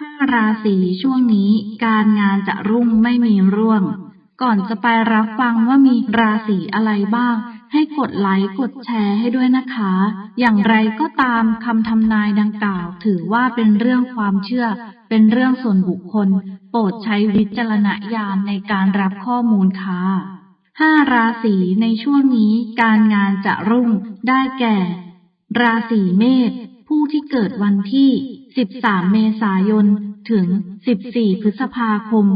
ห้าราศีช่วงนี้การงานจะรุ่งไม่มีร่วง ก่อนจะไปรับฟังว่ามีราศีอะไรบ้าง ให้กดไลค์กดแชร์ให้ด้วยนะคะ อย่างไรก็ตามคำทำนายดังกล่าว ถือว่าเป็นเรื่องความเชื่อ เป็นเรื่องส่วนบุคคล โปรดใช้วิจารณญาณในการรับข้อมูลค่ะห้าราศีในช่วงนี้การงานจะรุ่งได้แก่ ราศีเมษผู้ที่เกิดวันที่ 13 เมษายน ถึง 14 พฤษภาคม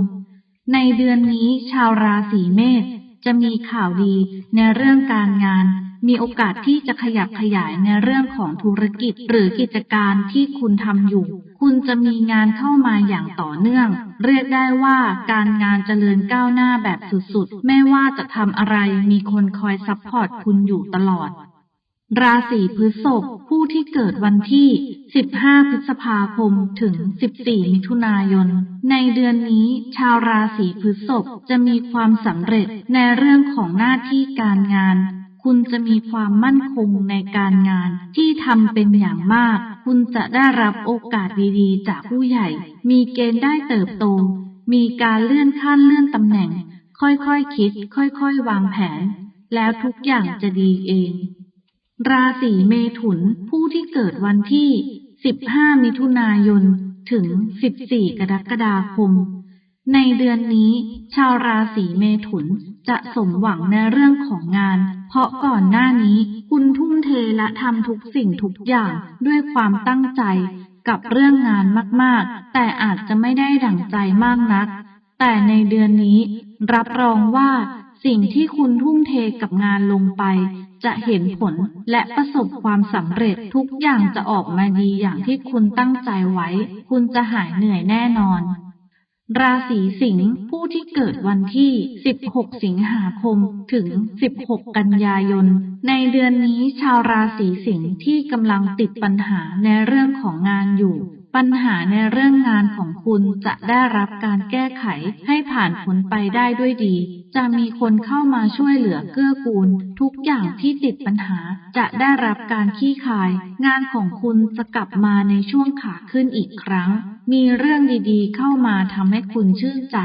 ในเดือนนี้ชาวราศีเมษจะมีข่าวดีในเรื่องการงาน มีโอกาสที่จะขยับขยายในเรื่องของธุรกิจหรือกิจการที่คุณทำอยู่ คุณจะมีงานเข้ามาอย่างต่อเนื่อง เรียกได้ว่าการงานเจริญก้าวหน้าแบบสุดๆ ไม่ว่าจะทำอะไรมีคนคอยซัพพอร์ตคุณอยู่ตลอด ราศีพฤษภผู้ที่เกิดวันที่ 15 พฤษภาคม ถึง 14 มิถุนายน ในเดือนนี้ชาวราศีพฤษภจะมีความสำเร็จในเรื่องของหน้าที่การงาน คุณจะมีความมั่นคงในการงานที่ทำเป็นอย่างมาก คุณจะได้รับโอกาสดีๆ จากผู้ใหญ่ มีเกณฑ์ได้เติบโต มีการเลื่อนขั้นเลื่อนตำแหน่ง ค่อยๆคคิด ค่อยๆ วางแผน แล้วทุกอย่างจะดีเอง ราศีเมถุนผู้ที่เกิดวันที่ 15 มิถุนายน ถึง 14 กรกฎาคม ในเดือนนี้ ชาวราศีเมถุนจะสมหวังในเรื่องของงาน เพราะก่อนหน้านี้คุณทุ่มเทและทำทุกสิ่งทุกอย่างด้วยความตั้งใจกับเรื่องงานมาก ๆ แต่อาจจะไม่ได้ดั่งใจมากนัก แต่ในเดือนนี้รับรองว่า สิ่งที่คุณทุ่มเทกับงานลงไป จะเห็นผลและประสบความสำเร็จทุกอย่างจะออกมาดีอย่างที่คุณตั้งใจไว้ คุณจะหายเหนื่อยแน่นอน ราศีสิงห์ผู้ที่เกิดวันที่ 16 สิงหาคม ถึง 16 กันยายน ในเดือนนี้ชาวราศีสิงห์ที่กำลังติดปัญหาในเรื่องของงานอยู่ ปัญหาในเรื่องงานของคุณจะได้รับการแก้ไขให้ผ่านพ้นไปได้ด้วยดี จะมีคนเข้ามาช่วยเหลือเกื้อกูล ทุกอย่างที่ติดปัญหาจะได้รับการขี้คาย งานของคุณจะกลับมาในช่วงขาขึ้นอีกครั้ง มีเรื่องดีๆ เข้ามาทำให้คุณชื่นใจ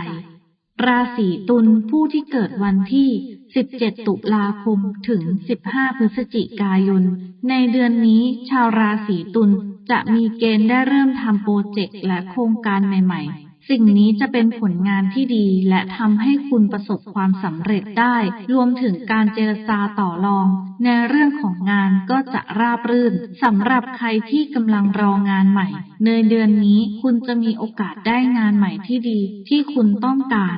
ราศีตุลผู้ที่เกิดวันที่ 17 ตุลาคม ถึง 15 พฤศจิกายน ในเดือนนี้ชาวราศีตุลจะมีเกณฑ์ได้เริ่มทำโปรเจกต์และโครงการใหม่ ๆสิ่งนี้จะเป็นผลงานที่ดีและทำให้คุณประสบความสำเร็จได้ รวมถึงการเจรจาต่อรอง ในเรื่องของงานก็จะราบรื่นสำหรับใครที่กำลังรองานใหม่ ในเดือนนี้คุณจะมีโอกาสได้งานใหม่ที่ดีที่คุณต้องการ